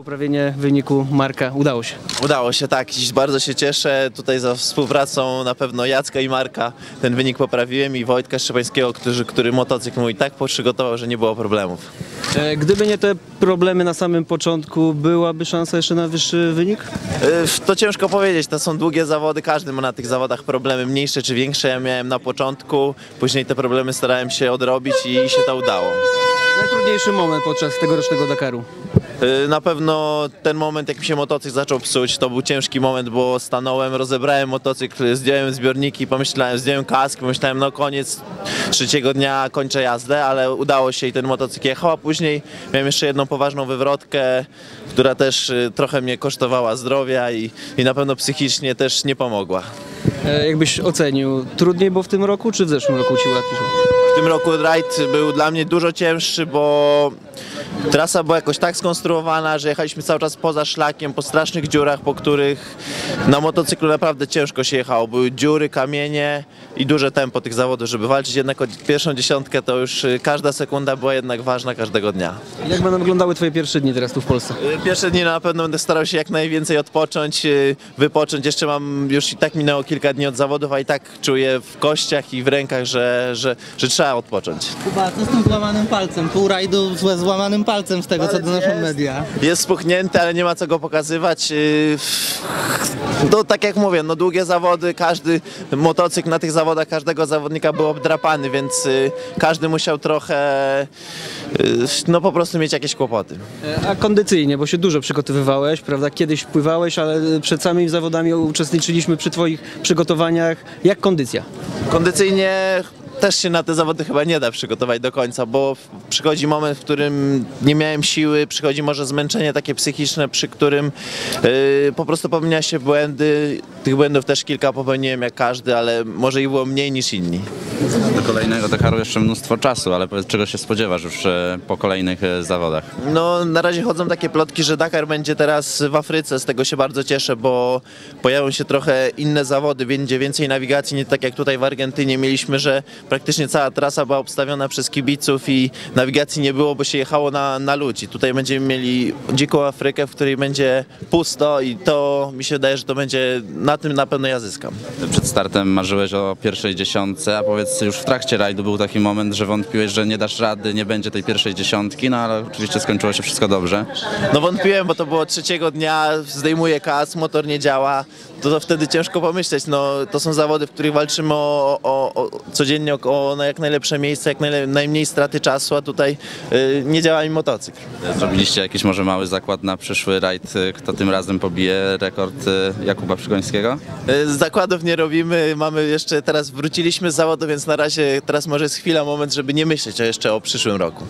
Poprawienie wyniku Marka udało się. Udało się, tak. Dziś bardzo się cieszę. Tutaj za współpracą na pewno Jacka i Marka ten wynik poprawiłem i Wojtka Szczepańskiego, który, który motocykl mój tak przygotował, że nie było problemów. E, Gdyby nie te problemy na samym początku, byłaby szansa jeszcze na wyższy wynik? Yy, To ciężko powiedzieć, to są długie zawody, każdy ma na tych zawodach problemy mniejsze czy większe. Ja miałem na początku, później te problemy starałem się odrobić i się to udało. Najtrudniejszy moment podczas tegorocznego Dakaru. Yy, Na pewno ten moment, jak mi się motocykl zaczął psuć, to był ciężki moment, bo stanąłem, rozebrałem motocykl, zdjąłem zbiorniki, pomyślałem, zdjąłem kask, pomyślałem, no koniec trzeciego dnia kończę jazdę, ale udało się i ten motocykl jechał, a później miałem jeszcze jedną poważną wywrotkę, która też yy, trochę mnie kosztowała zdrowia i, i na pewno psychicznie też nie pomogła. E, Jakbyś ocenił, trudniej było w tym roku, czy w zeszłym roku ci łatwiej? W tym roku rajd był dla mnie dużo cięższy, bo trasa była jakoś tak skonstruowana, że jechaliśmy cały czas poza szlakiem, po strasznych dziurach, po których na motocyklu naprawdę ciężko się jechało. Były dziury, kamienie i duże tempo tych zawodów, żeby walczyć jednak o pierwszą dziesiątkę, to już y, każda sekunda była jednak ważna każdego dnia. Jak będą wyglądały twoje pierwsze dni teraz tu w Polsce? Y, Pierwsze dni na pewno będę starał się jak najwięcej odpocząć, y, wypocząć. Jeszcze mam, już i tak minęło kilka dni od zawodów, a i tak czuję w kościach i w rękach, że, że, że trzeba odpocząć. Kuba, co z tym złamanym palcem? Pół rajdu ze złamanym palcem z tego, co donoszą jest. media. Jest spuchnięty, ale nie ma co go pokazywać. Yy, No tak jak mówię, no długie zawody, każdy motocykl na tych zawodach każdego zawodnika był obdrapany, więc yy, każdy musiał trochę yy, no po prostu mieć jakieś kłopoty. E, A kondycyjnie, bo się dużo przygotowywałeś, prawda? Kiedyś pływałeś, ale przed samymi zawodami uczestniczyliśmy przy twoich przygotowaniach. Jak kondycja? Kondycyjnie też się na te zawody chyba nie da przygotować do końca, bo przychodzi moment, w którym nie miałem siły, przychodzi może zmęczenie takie psychiczne, przy którym yy, po prostu popełnia się błędy. Tych błędów też kilka popełniłem jak każdy, ale może ich było mniej niż inni. Do kolejnego Dakaru jeszcze mnóstwo czasu, ale czego się spodziewasz już e, po kolejnych e, zawodach? No, na razie chodzą takie plotki, że Dakar będzie teraz w Afryce. Z tego się bardzo cieszę, bo pojawią się trochę inne zawody, będzie więcej nawigacji, nie tak jak tutaj w Argentynie mieliśmy, że praktycznie cała trasa była obstawiona przez kibiców i nawigacji nie było, bo się jechało na, na ludzi. Tutaj będziemy mieli dziką Afrykę, w której będzie pusto i to mi się wydaje, że to będzie, na tym na pewno ja zyskam. Przed startem marzyłeś o pierwszej dziesiątce, a powiedz, już w trakcie rajdu był taki moment, że wątpiłeś, że nie dasz rady, nie będzie tej pierwszej dziesiątki, no ale oczywiście skończyło się wszystko dobrze. No wątpiłem, bo to było trzeciego dnia, zdejmuję kas, motor nie działa, to, to wtedy ciężko pomyśleć. No, to są zawody, w których walczymy o, o, o, codziennie o, o jak najlepsze miejsce, jak najle, najmniej straty czasu, a tutaj y, nie działa mi motocykl. Zrobiliście jakiś może mały zakład na przyszły rajd, e, kto tym razem pobije rekord e, Jakuba Przygońskiego? Y, zakładów nie robimy, mamy jeszcze, teraz wróciliśmy z zawodu, więc na razie teraz może jest chwila, moment, żeby nie myśleć jeszcze o przyszłym roku.